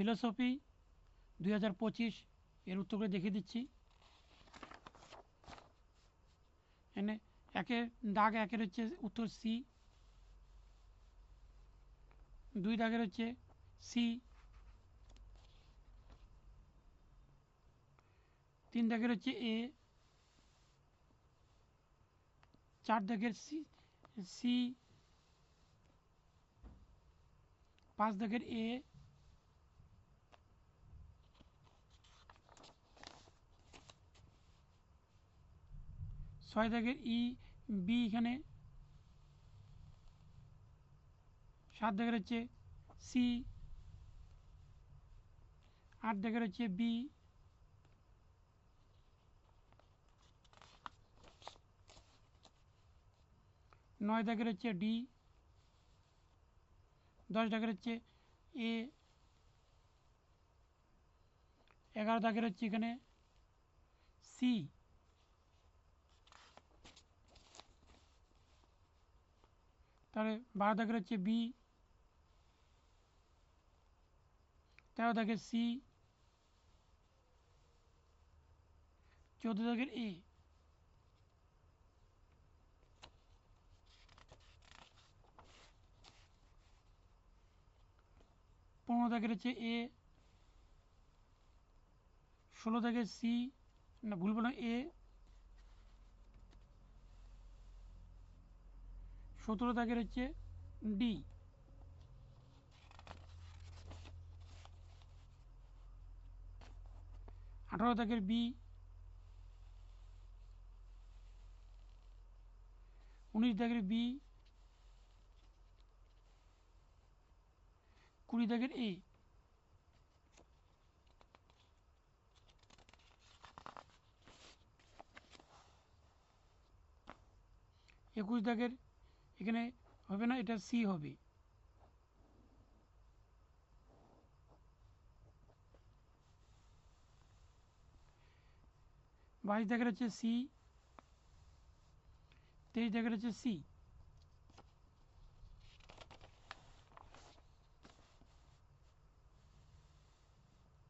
Philosophy দুই হাজার পঁচিশ এর উত্তরগুলো দেখিয়ে দিচ্ছি। এনে একের দাগ একের হচ্ছে উত্তর সি দুই দাগের হচ্ছে সি তিন দাগের হচ্ছে এ চার দাগের সি সি পাঁচ দাগের এ ছয় দাগের ই বি এখানে সাত দাগের হচ্ছে সি আট দাগের হচ্ছে বি নয় দাগের হচ্ছে ডি দশ দাগের হচ্ছে এ এগারো দাগের হচ্ছে এখানে সি তাহলে বারো দাগের হচ্ছে বি, তেরো দাগের সি, চৌদ্দ দাগের এ। পনেরো দাগের হচ্ছে এ, ষোলো দাগের সি, না ভুল বললাম এ সতেরো দাগের হচ্ছে ডি। আঠারো দাগের বি। উনিশ দাগের বি। কুড়ি দাগের এ। একুশ দাগের এখানে হবে না, এটা সি হবে। বাইশ দেখা যাচ্ছে সি, তেইশ দেখা যাচ্ছে সি।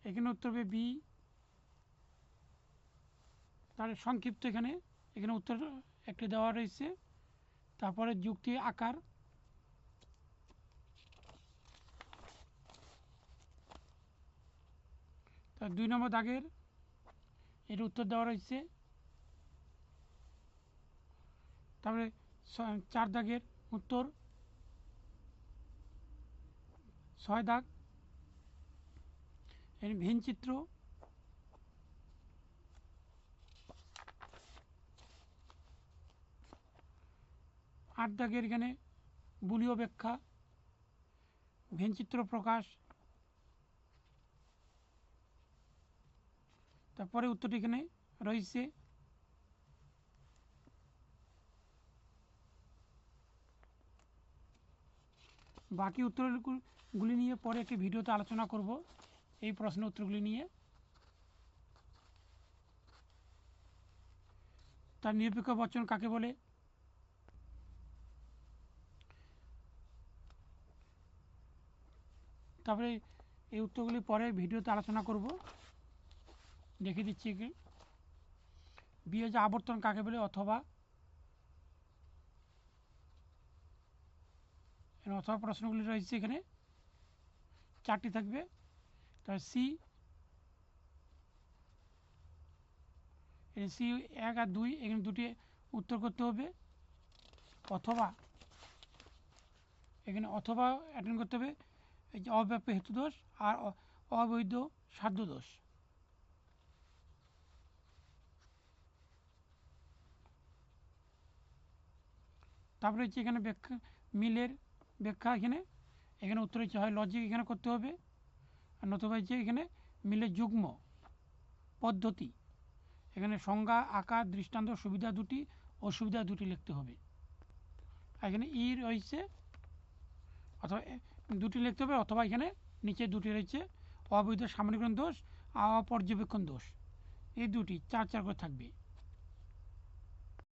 এখানে উত্তর হবে বি। তার সংক্ষিপ্ত এখানে এখানে উত্তর একটি দেওয়া রয়েছে। তারপরে যুক্তি আকার। তার দুই নম্বর দাগের, এর উত্তর দেওয়া রয়েছে। তারপরে চার দাগের উত্তর। ছয় দাগ, এর ভিন আট দাগের এখানে বুলীয় ব্যাখ্যা ভেনচিত্র প্রকাশ। তারপরে উত্তরটি এখানে রয়েছে। বাকি উত্তরগুলি নিয়ে পরে একটি ভিডিওতে আলোচনা করব, এই প্রশ্ন উত্তরগুলি নিয়ে। তার নিরপেক্ষ বচন কাকে বলে? তারপরে এই উত্তরগুলি পরে ভিডিওতে আলোচনা করব। দেখিয়ে দিচ্ছি কি বিয়ে যে আবর্তন কাকে বলে অথবা অথবা প্রশ্নগুলি রয়েছে এখানে। চারটি থাকবে। তার সি সি এক আর দুই, এখানে দুটি উত্তর করতে হবে। অথবা, এখানে অথবা অ্যাটেন্ড করতে হবে। এই যে অব্যাপ্য হেতু দোষ আর অবৈধ সাধ্য দোষ। তারপরে হচ্ছে এখানে ব্যাখ্যা, মিলের ব্যাখ্যা এখানে। এখানে উত্তর হচ্ছে হয় লজিক এখানে করতে হবে। আর নতুবা হচ্ছে এখানে মিলের যুগ্ম পদ্ধতি। এখানে সংজ্ঞা, আকার, দৃষ্টান্ত, সুবিধা দুটি, অসুবিধা দুটি লিখতে হবে। এখানে ই রয়েছে, অথবা দুটি লিখতে হবে অথবা এখানে নিচে দুটি রয়েছে। অবৈধ সামরিকরণ দোষ আর অপর্যবেক্ষণ দোষ। এই দুটি, চার চার করে থাকবে।